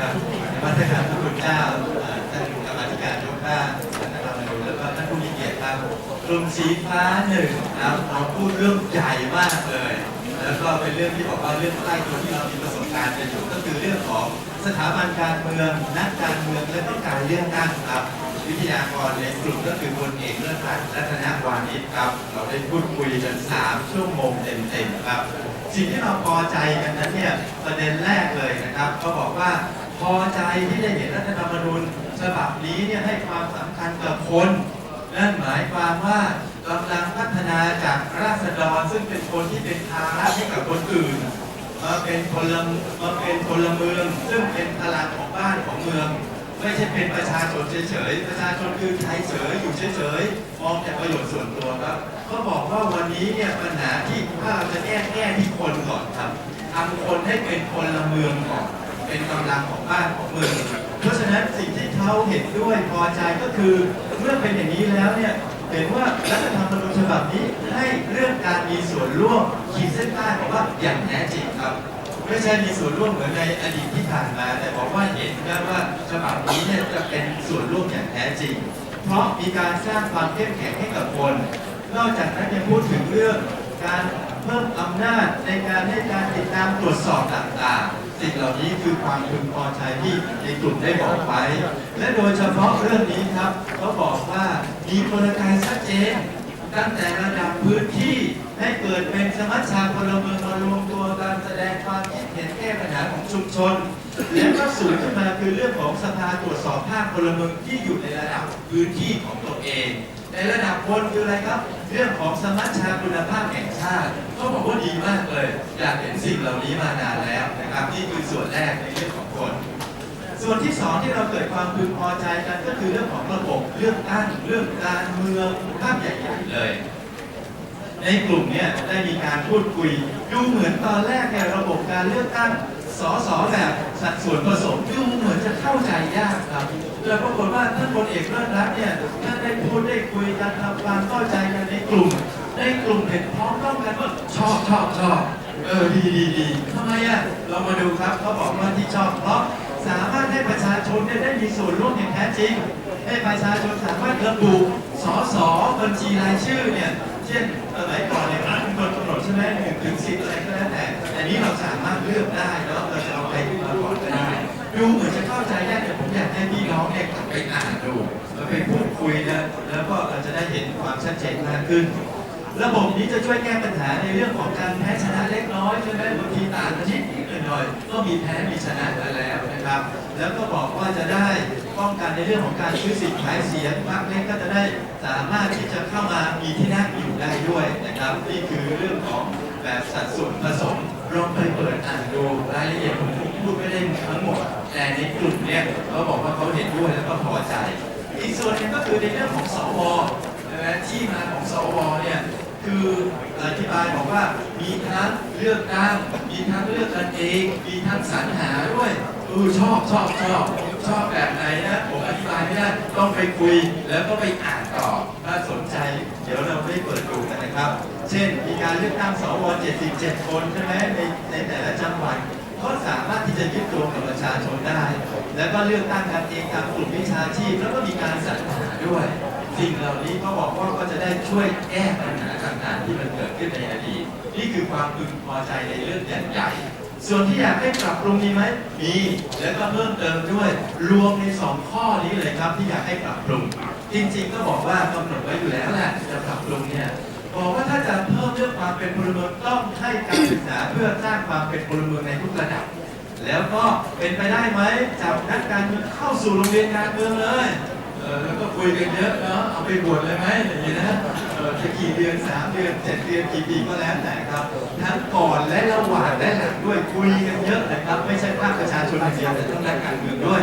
ครับมาตการพระคุณเจ้าเอ่อท่านกรรมธิการยกร่างรัฐธรรมนูแล้วก็ท่านผู้มีเกียรติครับกลุ่มสีฟ้าหนึ่งนะครับเราพูดเรื่องใหญ่มากเลย แล้วก็เป็นเรื่องที่บอกว่าเรื่องใกล้ตัวที่เรามีประสบการณ์กันอยู่ก็คือเรื่องของสถาบันการเมืองนักการเมืองและก็การเลือกตั้งครับวิทยากรในกลุ่มก็คือพลเอกเลิศพัฒน์รัตนวานิชครับ เราได้พูดคุยกัน3ชั่วโมงเต็มๆครับ สิ่งที่เราพอใจกันนั้นเนี่ยประเด็นแรกเลยนะครับก็บอกว่า พอใจที่ได้เห็นรัฐธรรมนูญฉบับนี้เนี่ยให้ความสำคัญกับคนนั่นหมายความว่ากำลังพัฒนาจากราษฎรซึ่งเป็นคนที่เป็นภาระให้กับคนอื่นมาเป็นพลมาเป็นพลเมือง ซึ่งเป็นพลังของบ้านของเมือง ไม่ใช่เป็นประชาชนเฉยๆประชาชนคือใครเฉยอยู่เฉยๆมองแต่ประโยชน์ส่วนตัวครับก็บอกว่าวันนี้เนี่ยปัญหาที่ถ้าเราจะแก้แก้ที่คนก่อนครับทำคนให้เป็นพลเมืองก่อน เป็นกำลังของบ้านของเมืองเพราะฉะนั้นสิ่งที่เขาเห็นด้วยพอใจก็คือเมื่อเป็นอย่างนี้แล้วเนี่ยเห็นว่ารัฐธรรมนูญฉบับนี้ให้เรื่องการมีส่วนร่วมขีดเส้นใต้บอกว่าอย่างแท้จริงครับไม่ใช่มีส่วนร่วมเหมือนในอดีตที่ผ่านมา แต่บอกว่าเห็นนะว่าฉบับนี้เนี่ยจะเป็นส่วนร่วมอย่างแท้จริง เพราะมีการสร้างความเข้มแข็งให้กับคน นอกจากนั้นยังพูดถึงเรื่องการเพิ่มอำนาจในการให้การติดตามตรวจสอบต่างๆ สิ่งเหล่านี้คือความพึงพอใจที่ในกลุ่มได้บอกไว้ และโดยเฉพาะเรื่องนี้ครับเขาบอกว่ามีกลไกชัดเจนตั้งแต่ระดับพื้นที่ให้เกิดเป็นสมัชชาพลเมืองมารวมตัวกันแสดงความคิดเห็นแก้ปัญหาของชุมชน แล้วก็สูงขึ้นมาคือเรื่องของสภาตรวจสอบภาคพลเมืองที่อยู่ในระดับพื้นที่ของตัวเอง ในระดับบนคืออะไรครับ เรื่องของสมัชชาคุณภาพแห่งชาติเขาบอกว่าดีมากเลย อยากเห็นสิ่งเหล่านี้มานานแล้วนะครับนี่คือส่วนแรกในเรื่องของคนส่วนที่สองที่เราเกิดความพึงพอใจกันก็คือเรื่องของระบบเรื่องตั้งเรื่องการเมืองภาพใหญ่ๆเลย ในกลุ่มนี้ได้มีการพูดคุย ดูเหมือนตอนแรกเนี่ยระบบการเลือกตั้ง สสแบบสัดส่วนผสมดูเหมือนจะเข้าใจยากครับแต่ปรากฏว่าท่านพลเอกเลิศรัตน์เนี่ยท่านได้พูดได้คุยกันทำความเข้าใจกันในกลุ่มในกลุ่มเห็นพร้องต้องกันว่าชอบชอบชอบเออดีดีดีทำไมอะเรามาดูครับเขาบอกว่าที่ชอบเพราะสามารถให้ประชาชนเนี่ยได้มีส่วนร่วมอย่างแท้จริง ให้ประชาชนสามารถระบุสอสอบัญชีรายชื่อเนี่ย เช่นสมัยก่อนเนี่ยรัฐเป็นคนกำหนดใช่ไหมหนึ่งถึงสิบอะไรก็แล้วแต่ อันนี้เราสามารถเลือกได้เนาะเราจะเอาใครขึ้นมาก่อนก็ได้ ดูเหมือนจะเข้าใจได้แต่ผมอยากให้พี่น้องเนี่ยกลับไปอ่านดูแล้วไปพูดคุยนะแล้วก็เราจะได้เห็นความชัดเจนมากขึ้น ระบบนี้จะช่วยแก้ปัญหาในเรื่องของการแพ้ชนะเล็กน้อยใช่ไหมบางทีต่างกันนิดนิดหน่อยก็มีแพ้มีชนะมาแล้วนะครับ แล้วก็บอกว่าจะได้ป้องกันในเรื่องของการซื้อสิทธิ์ขายเสียงพรรคเล็กก็จะได้สามารถที่จะเข้ามามีที่นั่งอยู่ได้ด้วยนะครับ นี่คือเรื่องของแบบสัดส่วนผสม ลองไปเปิดอ่านดูรายละเอียดผมพูดไม่ได้ทั้งหมด แต่ในกลุ่มเนี่ยเขาบอกว่าเขาเห็นด้วยแล้วก็พอใจ อีกส่วนหนึงก็คือในเรื่องของสวนะที่มาของสวเนี่ยคืออธิบายบอกว่ามีทั้งเลือกตั้งมีทั้งเลือกกันเอง มีทั้งสรรหาด้วย เออชอบชอบชอบชอบแบบไหนนะผมอธิบายไม่ได้ต้องไปคุยแล้วก็ไปอ่านต่อถ้าสนใจ เดี๋ยวเราได้เปิดดูกันนะครับ เช่น มีการเลือกตั้งสว77 คนใช่ไหมในในแต่ละจังหวัดก็สามารถที่จะยึดโยงกับประชาชนได้ แล้วก็เลือกตั้งกันเองตามกลุ่มวิชาชีพ แล้วก็มีการสรรหาด้วย สิ่งเหล่านี้เขาบอกว่าก็จะได้ช่วยแก้ปัญหาต่างๆที่มันเกิดขึ้นในอดีตนี่คือความพึงพอใจในเรื่องใหญ่ๆ ส่วนที่อยากให้ปรับปรุงมีไหมมี แล้วก็เพิ่มเติมด้วย รวมในสองข้อนี้เลยครับ ที่อยากให้ปรับปรุง จริงๆ ก็บอกว่ากำหนดไว้อยู่แล้วแหละจะปรับปรุงเนี่ยบอกว่าถ้าจะเพิ่มเรื่องความเป็นพลเมืองต้องให้การศึกษาเพื่อสร้างความเป็นพลเมืองในทุกระดับ แล้วก็เป็นไปได้ไหมจับนักการเมืองเข้าสู่โรงเรียนการเมืองเลยเออแล้วก็คุยกันเยอะเนาะเอาไปบวชเลยไหมอย่างนี้นะ จะกี่เดือนสามเดือนเจ็ดเดือนกี่ปีก็แล้วแต่ครับ ทั้งก่อนและระหว่างและหลังด้วยคุยกันเยอะนะครับ ไม่ใช่ภาคประชาชนเดียวแต่ต้องนักการเมืองด้วย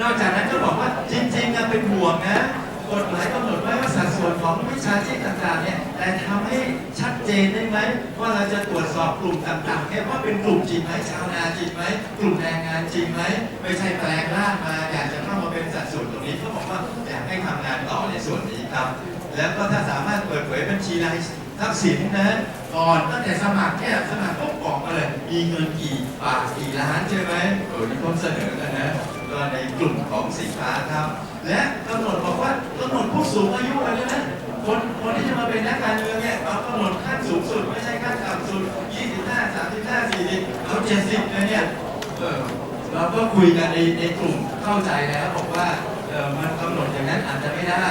นอกจากนั้นก็บอกว่าจริงๆอะเป็นห่วงนะกฎหมายกำหนดไว้ว่าสัดส่วนของวิชาชีพต่างๆเนี่ยแต่ทำให้ชัดเจนได้ไหมว่าเราจะตรวจสอบกลุ่มต่างๆเนี่ยว่าเป็นกลุ่มจริงไหมชาวนาจริงไหมกลุ่มแรงงานจริงไหมไม่ใช่แปลงร่างมาอยากจะเข้ามาเป็นสัดส่วนตรงนี้เขาบอกว่าอยากให้ทำงานต่อในส่วนนี้ครับ แล้วก็ถ้าสามารถเปิดเผยบัญชีรายทักษิณนะก่อนตั้งแต่สมัครเนี่ยสมัครก็บอกมาเลยมีเงินกี่บาทกี่ล้านใช่ไหมโอ้นี่ผมเสนอกันนะก็ในกลุ่มของสินค้าครับ และกำหนดบอกว่ากำหนดผู้สูงอายุอะไรนะคนคนที่จะมาเป็นนักการเมืองเนี่ยเอากำหนดขั้นสูงสุดไม่ใช่ขั้นต่ำสุด 25 35 40เอา70เลยเนี่ยเออเราก็คุยกันในในกลุ่มเข้าใจแล้วบอกว่าเออมันกำหนดอย่างนั้นอาจจะไม่ได้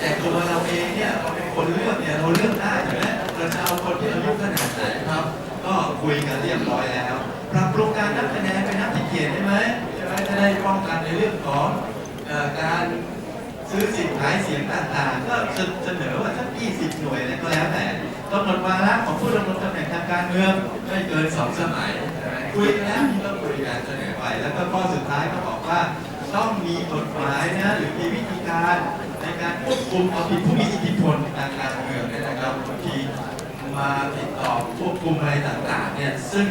แต่ตัวเราเองเนี่ยเราเป็นคนเลือกเนี่ยเราเลือกได้ใช่ไหมเราจะเอาคนที่อายุขนาดไหนครับ ก็คุยกันเรียบร้อยแล้วปรับปรุงการนับคะแนนเป็นนับที่เขียนได้ไหมใช่ไหมจะได้ป้องกันในเรื่องของการซื้อสิทธิ์ขายเสียงต่างๆ ก็เสนอว่าสัก20 หน่วยอะไรก็แล้วแต่กำหนดวาระของผู้ดำรงตำแหน่งทางการเมืองไม่เกิน 2 สมัย คุยกันแล้วก็คุยกันเสนอไป แล้วก็ข้อสุดท้ายก็บอกว่า ต้องมีกฎหมายนะหรือมีวิธีการ ในการควบคุมเอาผิดผู้มีอิทธิพลทางการเมืองเนี่ยนะครับบางทีมาติดต่อควบคุมอะไรต่างๆเนี่ยซึ่ง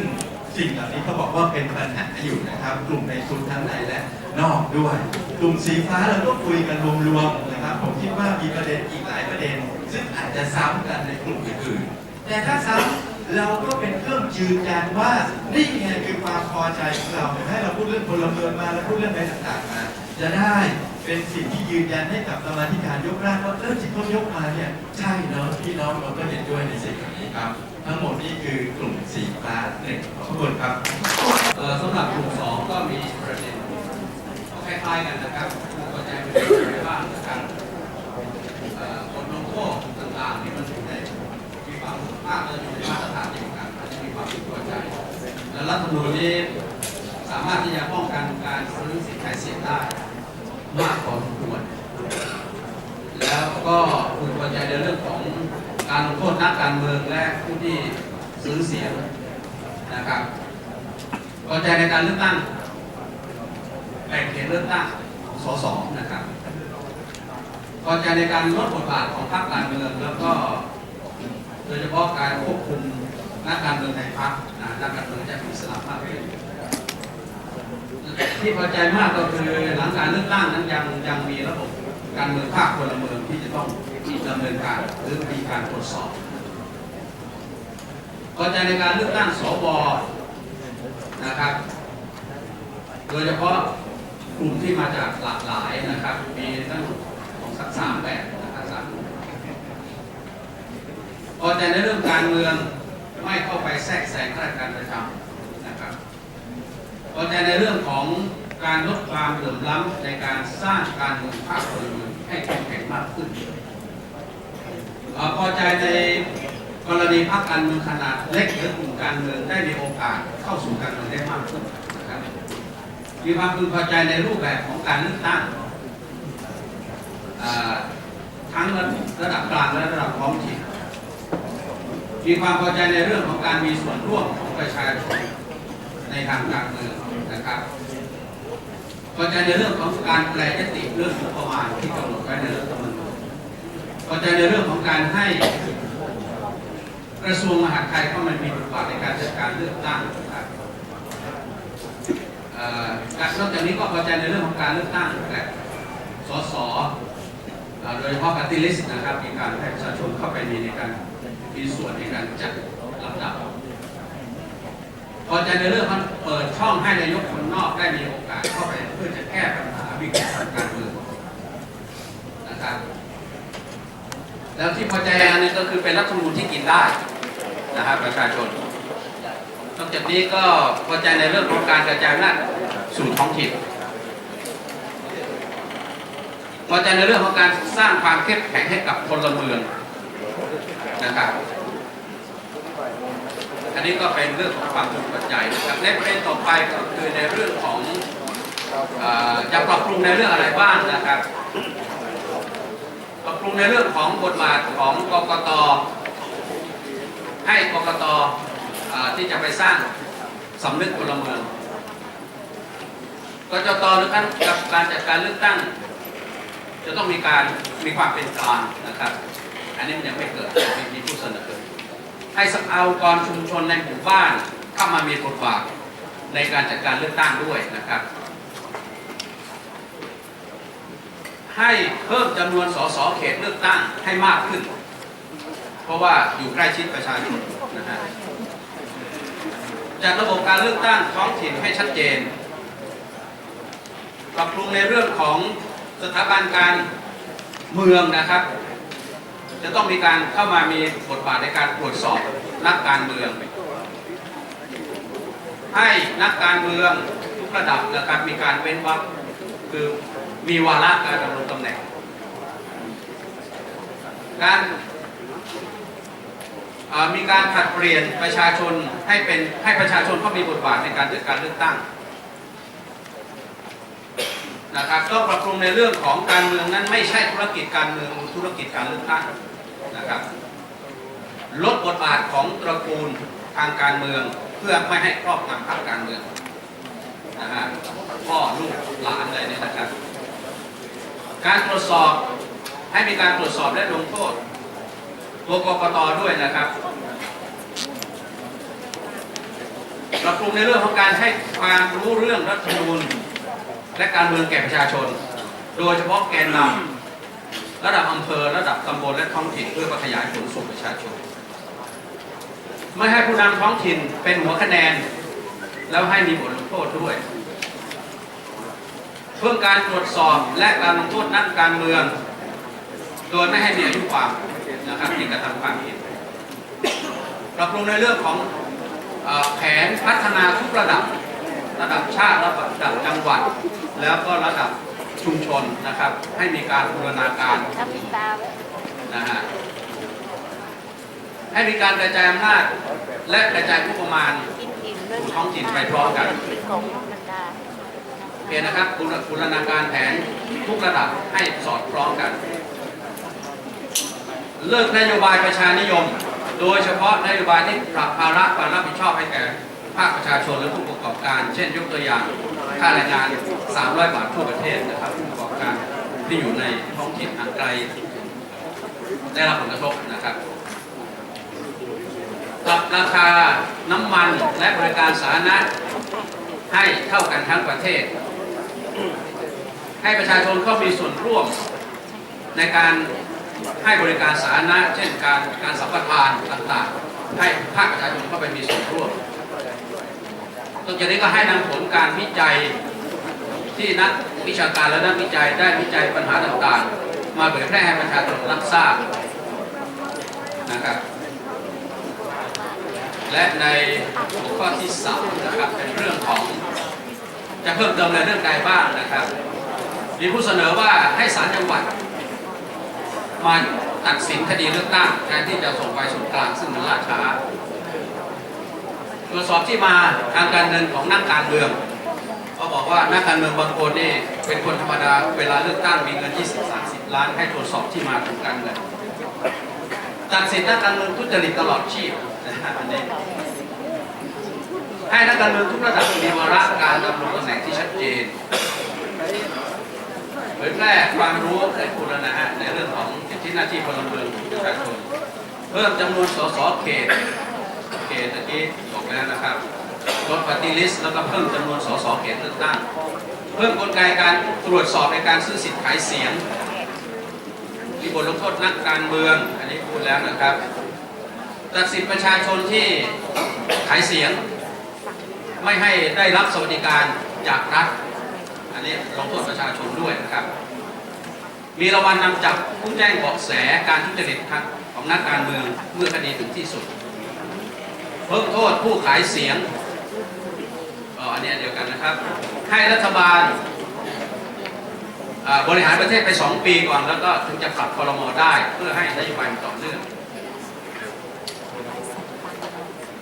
สิ่งเหล่านี้เขาบอกว่าเป็นปัญหาอยู่นะครับ กลุ่มในทุนทั้งในและนอกด้วย กลุ่มสีฟ้าเราก็คุยกันรวมๆนะครับ ผมคิดว่ามีประเด็นอีกหลายประเด็น ซึ่งอาจจะซ้ำกันในกลุ่มอื่นๆแต่ถ้าซ้ำเราก็เป็นเครื่องยืนยันว่านี่ไงคือความพอใจของเราให้เราพูดเรื่องพลเมืองมาแล้วพูดเรื่องอะไรต่างๆมา จะได้เป็นสิ่งที่ยืนยันให้กับกรรมาธิการยกร่างว่าเออที่เขายกมาเนี่ยใช่เนาะพี่น้องเราก็เห็นด้วยในสิ่งเหล่านี้ครับ ทั้งหมดนี่คือกลุ่มสีฟ้าหนึ่งขอบคุณครับสำหรับกลุ่มสองก็มีประเด็นคล้ายๆกันนะครับผู้เข้าใจเป็นอย่างไรบ้างนะครับเอ่อบทลงโทษต่างๆนี่มันอยู่ในมีความมากเลยอยู่ในมาตรฐานเดียวกันมันจะมีความพึงพอใจ และรัฐธรรมนูญนี้สามารถที่จะป้องกันการซื้อสิทธิ์ขายเสียงได้ มากพอสมควร แล้วก็พึงพอใจในเรื่องของการลงโทษนักการเมืองและผู้ที่ซื้อเสียงนะครับพอใจในการเลือกตั้งแบ่งเขตเลือกตั้งของสสนะครับพอใจในการลดบทบาทของพรรคการเมืองแล้วก็โดยเฉพาะการควบคุมนักการเมืองในพรรคนักการเมืองจะมีอิสระมากขึ้น ที่พอใจมากก็คือหลังการเลือกตั้งนั้นยังยังมีระบบการเมืองภาคพลเมืองที่จะต้องดำเนินการหรือมีการตรวจสอบพอใจในการเลือกตั้งสวนะครับ โดยเฉพาะกลุ่มที่มาจากหลากหลายนะครับ มีตั้งของสักสามแบบนะครับสามพอใจในเรื่องการเมืองไม่เข้าไปแทรกแซงข้าราชการประจำ พอใจในเรื่องของการลดความเหลื่อมล้ำในการสร้างการเมืองภาคพลเมืองให้เข้มแข็งมากขึ้นเอ่อพอใจในกรณีพรรคการเมืองขนาดเล็กหรือกลุ่มการเมืองได้มีโอกาสเข้าสู่การเมืองได้มากขึ้นนะครับมีความพึงพอใจในรูปแบบของการเลือกตั้งทั้งระดับกลางและระดับท้องถิ่นมีความพอใจในเรื่องของการมีส่วนร่วมของประชาชนในทางการเมือง นะครับพอใจในเรื่องของการแปลยติเรื่องประมาณที่กำหนดไว้ในรัฐธรรมนูญพอใจในเรื่องของการให้กระทรวงมหาดไทยเข้ามามีบทบาทในการจัดการเลือกตั้งนะครับเอ่อนอกจากนี้ก็พอใจในเรื่องของการเลือกตั้งแบบสสโดยเฉพาะปฏิริษีนะครับ มีการให้ประชาชนเข้าไปมีในการมีส่วนในการจัดลำดับ พอใจในเรื่องของเปิดช่องให้นายกคนนอกได้มีโอกาสเข้าไปเพื่อจะแก้ปัญหาวิกฤตทางการเมืองนะครับ แล้วที่พอใจอันนี้ก็คือเป็นรัฐธรรมนูญที่กินได้นะครับประชาชนนอกจากนี้ก็พอใจในเรื่องของการกระจายอำนาจสู่ท้องถิ่นพอใจในเรื่องของการสร้างความเข้มแข็งให้กับพลเมืองนะครับ อันนี้ก็เป็นเรื่องของความพึงพอใจนะครับในประเด็นต่อไปก็คือในเรื่องของจะปรับปรุงในเรื่องอะไรบ้างนะครับ ปรับปรุงในเรื่องของบทบาทของกกตให้กกตที่จะไปสร้างสำนึกพลเมืองกจตหรือการกับการจัดการเลือกตั้ง จะต้องมีการมีความเป็นกลางนะครับ อันนี้มันยังไม่เกิดมีมีผู้เสนอ ให้สภาองค์กรชุมชนในหมู่บ้านเข้ามามีบทบาทในการจัดการเลือกตั้งด้วยนะครับ ให้เพิ่มจำนวนสสเขตเลือกตั้งให้มากขึ้น เพราะว่าอยู่ใกล้ชิดประชาชนนะฮะจัดระบบการเลือกตั้งท้องถิ่นให้ชัดเจนปรับปรุงในเรื่องของสถาบันการเมืองนะครับ จะต้องมีการเข้ามามีบทบาทในการตรวจสอบนักการเมือง ให้นักการเมืองทุกระดับนะครับมีการเว้นวรรคคือมีวาระการดำรงตำแหน่ง การมีการผลัดเปลี่ยนประชาชนให้เป็นให้ประชาชนเขามีบทบาทในการจัดการเลือกตั้งนะครับต้องปรับปรุงในเรื่องของการเมืองนั้นไม่ใช่ธุรกิจการเมืองธุรกิจการเลือกตั้ง นะครับลดบทบาทของตระกูลทางการเมืองเพื่อไม่ให้ครอบงำพรรคการเมืองนะฮะพ่อลูกหลานอะไรเนี่ยนะครับ การตรวจสอบให้มีการตรวจสอบและลงโทษตัวกกตด้วยนะครับปรับปรุงในเรื่องของการให้ความรู้เรื่องรัฐธรรมนูญและการเมืองแก่ประชาชน โดยเฉพาะแกนนำ ระดับอำเภอระดับตำบลและท้องถิ่นเพื่อขยายผลสู่ประชาชน ไม่ให้ผู้นำท้องถิ่นเป็นหัวคะแนน แล้วให้มีบทลงโทษด้วย เพิ่มการตรวจสอบและการลงโทษนักการเมือง โดยไม่ให้มีอายุความนะครับที่กระทำความผิดปรับปรุงในเรื่องของอแผนพัฒนาทุกระดับ ระดับชาติระดับจังหวัด แล้วก็ระดับ ชุมชนนะครับ ให้มีการบูรณาการทำติดตามนะฮะให้มีการกระจายอำนาจและกระจายงบประมาณกินอิ่มด้วยท้องถิ่นไปพร้อมกันของบรรดาเพียงนะครับบูรบูรณาการแผนทุกระดับให้สอดคล้องกัน เลิกนโยบายประชานิยม โดยเฉพาะนโยบายที่ปรับภาระความรับผิดชอบให้แก่ภาคประชาชนและผู้ประกอบการ เช่นยกตัวอย่าง ค่าแรงงาน 300 บาททั่วประเทศนะครับผู้ประกอบการที่อยู่ในท้องถิ่นห่างไกล ได้รับผลกระทบนะครับปรับราคาน้ำมันและบริการสาธารณะให้เท่ากันทั้งประเทศ ให้ประชาชนเข้ามีส่วนร่วมในการให้บริการสาธารณะ เช่นการการสัมปทานต่างๆ ให้ภาคประชาชนเข้าไปมีส่วนร่วม ตรงนี้ก็ให้นำผลการวิจัยที่นักวิชาการและนักวิจัยได้วิจัยปัญหาต่างๆ มาเผยแพร่ให้ประชาชนรับทราบนะครับ และในหัวข้อที่สามนะครับเป็นเรื่องของจะเพิ่มเติมในเรื่องใดบ้างนะครับ มีผู้เสนอว่าให้ศาลจังหวัดมาตัดสินคดีเลือกตั้งแทนที่จะส่งไปส่วนกลางซึ่งมันล่าช้า ตรวจสอบที่มาทางการเงินของนักการเมืองเขาบอกว่านักการเมืองบางคนนี่เป็นคนธรรมดาเวลาเลือกตั้งมีเงิน 20-30 ล้าน ให้ตรวจสอบที่มาของการเงินตัดสินนักการเมืองทุจริตตลอดชีพอันนี้ให้นักการเมืองทุกระดับมีวาระการดำรงตำแหน่งที่ชัดเจนเผยแพร่ความรู้ให้คุณนะฮะในเรื่องของสิทธิหน้าที่พลเมืองประชาชนเพิ่มจำนวนสสเขตเขตตะกี้ แล้วนะครับลดปฏิลิสแล้วก็เพิ่มจำนวนสสเขตเลือกตั้ง เพิ่มกลไกการตรวจสอบในการซื้อสิทธิ์ขายเสียง มีบทลงโทษนักการเมือง อันนี้พูดแล้วนะครับ ตัดสิทธิประชาชนที่ขายเสียง ไม่ให้ได้รับสวัสดิการจากรัฐ อันนี้ลงโทษประชาชนด้วยนะครับ มีรางวัลนำจับผู้แจ้งเบาะแสการทุจริตของนักการเมืองเมื่อคดีถึงที่สุด เพิ่มโทษผู้ขายเสียงอ๋ออันนี้เดียวกันนะครับ ให้รัฐบาลบริหารประเทศไป 2 ปีก่อน แล้วก็ถึงจะปรับคอรมอได้ เพื่อให้นโยบายมันต่อเนื่อง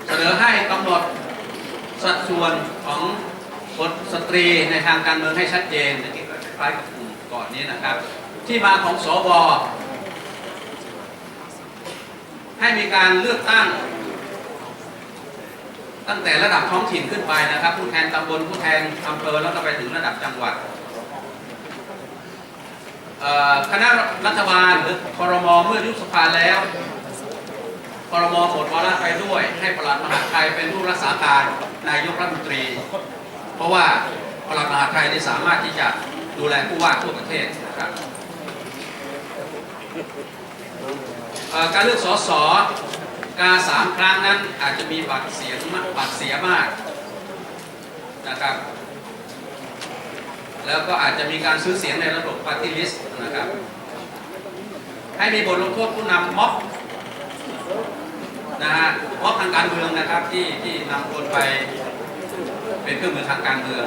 เสนอให้กำหนดสัดส่วนของคนสตรีในทางการเมืองให้ชัดเจนอย่างที่คล้ายกับกลุ่มก่อนนี้นะครับ ที่มาของสวให้มีการเลือกตั้ง ตั้งแต่ระดับท้องถิ่นขึ้นไปนะครับ ผู้แทนตำบลผู้แทนอำเภอแล้วก็ไปถึงระดับจังหวัดคณะรัฐบาลหรือคอรมอเมื่อยุบสภาแล้วคอรมอหมดวาระไปด้วยให้ปลัดมหาไทยเป็นผู้รักษาการนายกรัฐมนตรี เพราะว่าปลัดมหาไทยนี่สามารถที่จะดูแลผู้ว่าทั่วประเทศนะครับการเลือกสส กาสามครั้งนั้นอาจจะมีบัตรเสียงมากบัตรเสียมากนะครับ แล้วก็อาจจะมีการซื้อเสียงในระบบปฏิลิสนะครับ ให้มีบทลงโทษผู้นำม็อบนะฮะม็อบทางการเมืองนะครับที่ที่นำคนไปเป็นเครื่องมือทางการเมือง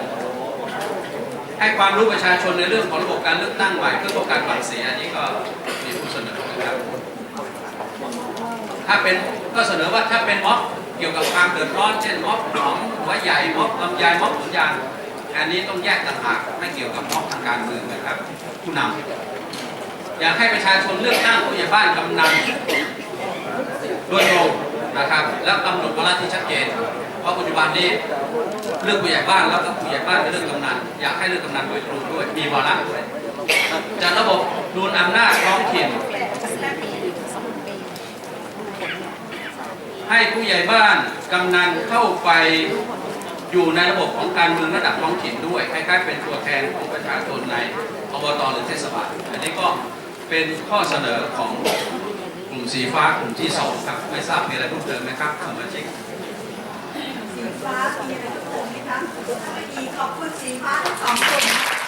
ให้ความรู้ประชาชนในเรื่องของระบบการเลือกตั้งใหม่เพื่อป้องกันบัตรเสียอันนี้ก็มีผู้เสนอนะครับ ถ้าเป็นก็เสนอว่าถ้าเป็นม็อบเกี่ยวกับความเดือดร้อนเช่นม็อบหนองหัวใหญ่ม็อบลำไยม็อบสวนยางอันนี้ต้องแยกต่างหากไม่เกี่ยวกับม็อบทางการเมืองนะครับ ผู้นำอยากให้ประชาชนเลือกตั้งผู้ใหญ่บ้านกำนันโดยตรงนะครับแล้วกำหนดวาระที่ชัดเจนเพราะปัจจุบันนี้เลือกผู้ใหญ่บ้านแล้วก็ผู้ใหญ่บ้านไปเลือกกำนันอยากให้เลือกกำนันโดยตรงด้วยมีวาระด้วยจัดระบบดูนอำนาจท้องถิ่น สองปี ให้ผู้ใหญ่บ้านกำนันเข้าไปอยู่ในระบบของการเมืองระดับท้องถิ่นด้วยคล้ายๆเป็นตัวแทนของประชาชนในอบตหรือเทศบาลอันนี้ก็เป็นข้อเสนอของกลุ่มสีฟ้ากลุ่มที่สองครับไม่ทราบมีอะไรเพิ่มเติมไหมครับสมาชิกสีฟ้ามีอะไรทุกคนไหมคะถ้าไม่มีขอบคุณสีฟ้าสองคน